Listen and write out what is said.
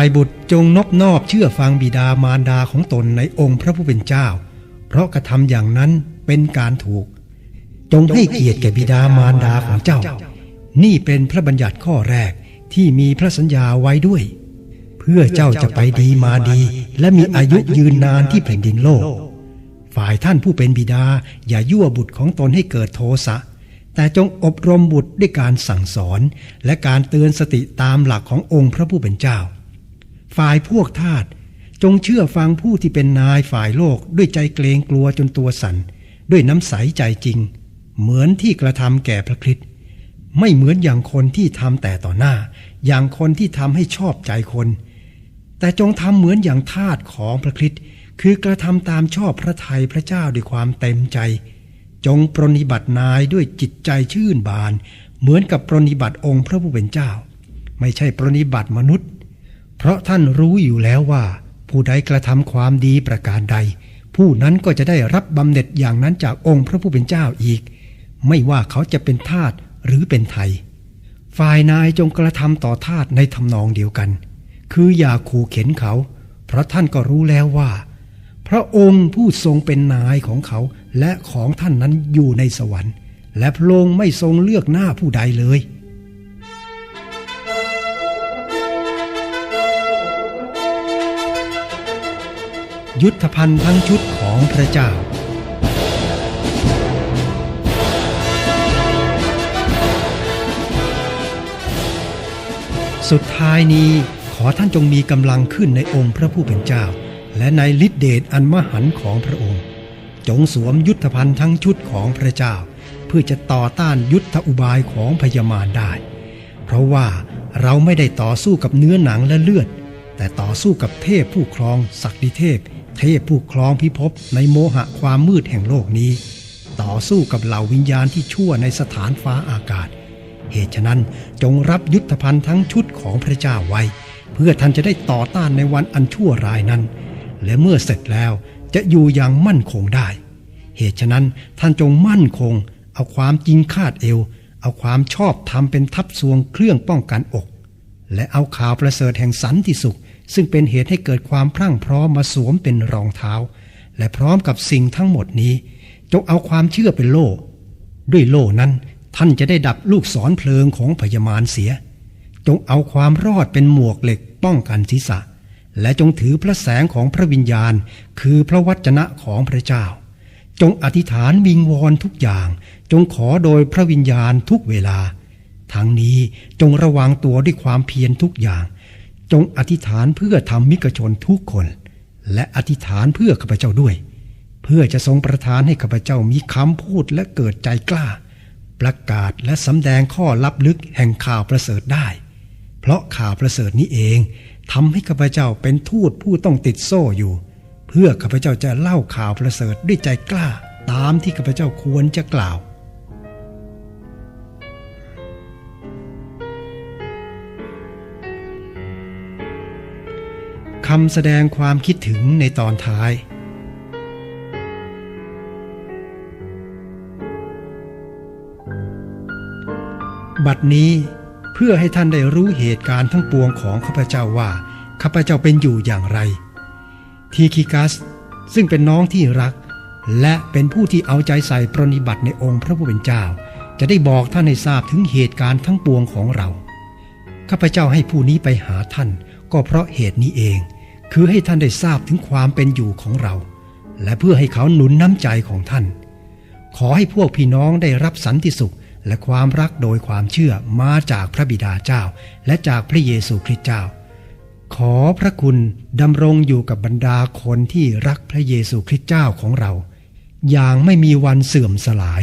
ฝ่ายบุตรจงนบนอบเชื่อฟังบิดามารดาของตนในองค์พระผู้เป็นเจ้า เพราะกระทำอย่างนั้นเป็นการถูก จงให้เกียรติแก่บิดามารดาของเจ้า นี่เป็นพระบัญญัติข้อแรกที่มีพระสัญญาไว้ด้วย เพื่อเจ้าจะไปดีมาดี และมีอายุยืนนานที่แผ่นดินโลก ฝ่ายท่านผู้เป็นบิดาอย่ายั่วบุตรของตนให้เกิดโทสะแต่จงอบรมบุตรด้วยการสั่งสอน และการเตือนสติตามหลักขององค์พระผู้เป็นเจ้า ฝ่ายพวกทาสจงเชื่อฟังผู้ที่เป็นนายฝ่ายโลกด้วยใจเกรงกลัวจนตัวสั่น ด้วยน้ำใสใจจริง เหมือนที่กระทำแก่พระคริสต์ไม่เหมือนอย่างคนที่ทำแต่ต่อหน้า อย่างคนที่ทำให้ชอบใจคน แต่จงทำเหมือนอย่างทาสของพระคริสต์คือกระทำตามชอบพระทัยพระเจ้าด้วยความเต็มใจ จงปรนิบัตินายด้วยจิตใจชื่นบาน เหมือนกับปรนิบัติองค์พระผู้เป็นเจ้า ไม่ใช่ปรนิบัติมนุษย์ เพราะท่านรู้อยู่แล้วว่า ผู้ใดกระทำความดีประการใด ผู้นั้นก็จะได้รับบำเหน็จอย่างนั้นจากองค์พระผู้เป็นเจ้าอีก ไม่ว่าเขาจะเป็นทาสหรือเป็นไทย ฝ่ายนายจงกระทำต่อทาสในทำนองเดียวกัน คืออย่าขู่เข็นเขา เพราะท่านก็รู้แล้วว่า พระองค์ผู้ทรงเป็นนายของเขาและของท่านนั้นอยู่ในสวรรค์ และพระองค์ไม่ทรงเลือกหน้าผู้ใดเลย ยุทธภัณฑ์ทั้งชุดของพระเจ้า สุดท้ายนี้ขอท่านจงมีกำลังขึ้นในองค์พระผู้เป็นเจ้า และในฤทธิเดชอันมหันต์ของพระองค์ จงสวมยุทธภัณฑ์ทั้งชุดของพระเจ้า เพื่อจะต่อต้านยุทธอุบายของพยามารได้ เพราะว่าเราไม่ได้ต่อสู้กับเนื้อหนังและเลือดแต่ต่อสู้กับเทพผู้ครองศักดิเทพ เทพผู้ครองพิภพในโมหะความมืดแห่งโลกนี้ ต่อสู้กับเหล่าวิญญาณที่ชั่วในสถานฟ้าอากาศ เหตุฉะนั้นจงรับยุทธภัณฑ์ทั้งชุดของพระเจ้าไว้ เพื่อท่านจะได้ต่อต้านในวันอันชั่วร้ายนั้น และเมื่อเสร็จแล้วจะอยู่อย่างมั่นคงได้ เหตุฉะนั้นท่านจงมั่นคง เอาความจริงคาดเอว เอาความชอบทำเป็นทับซวงเครื่องป้องกันอก และเอาข่าวประเสริฐแห่งสันติสุข ซึ่งเป็นเหตุให้เกิดความพรั่งพร้อมมาสวมเป็นรองเท้า และพร้อมกับสิ่งทั้งหมดนี้ จงเอาความเชื่อเป็นโล่ ด้วยโล่นั้นท่านจะได้ดับลูกศรเพลิงของพยามารเสีย จงเอาความรอดเป็นหมวกเหล็กป้องกันศีรษะ และจงถือพระแสงของพระวิญญาณ คือพระวจนะของพระเจ้า จงอธิษฐานวิงวอนทุกอย่าง จงขอโดยพระวิญญาณทุกเวลา ทั้งนี้จงระวังตัวด้วยความเพียรทุกอย่าง จงอธิษฐานเพื่อทำมิกชนทุกคน และอธิษฐานเพื่อข้าพเจ้าด้วย เพื่อจะทรงประทานให้ข้าพเจ้ามีคำพูดและเกิดใจกล้า ประกาศและสำแดงข้อลับลึกแห่งข่าวประเสริฐได้ เพราะข่าวประเสริฐนี้เองทำให้ข้าพเจ้าเป็นทูตผู้ต้องติดโซ่อยู่ เพื่อข้าพเจ้าจะเล่าข่าวประเสริฐด้วยใจกล้า ตามที่ข้าพเจ้าควรจะกล่าว คำแสดงความคิดถึงในตอนท้าย บัดนี้เพื่อให้ท่านได้รู้เหตุการณ์ทั้งปวงของข้าพเจ้าว่าข้าพเจ้าเป็นอยู่อย่างไร ทีคิกัสซึ่งเป็นน้องที่รัก และเป็นผู้ที่เอาใจใส่ปรนิบัติในองค์พระผู้เป็นเจ้า จะได้บอกท่านให้ทราบถึงเหตุการณ์ทั้งปวงของเราข้าพเจ้าให้ผู้นี้ไปหาท่านก็เพราะเหตุนี้เอง คือให้ท่านได้ทราบถึงความเป็นอยู่ของเรา และเพื่อให้เขาหนุนน้ำใจของท่าน ขอให้พวกพี่น้องได้รับสันติสุขและความรักโดยความเชื่อมาจากพระบิดาเจ้า และจากพระเยซูคริสต์เจ้า ขอพระคุณดำรงอยู่กับบรรดาคนที่รักพระเยซูคริสต์เจ้าของเรา อย่างไม่มีวันเสื่อมสลาย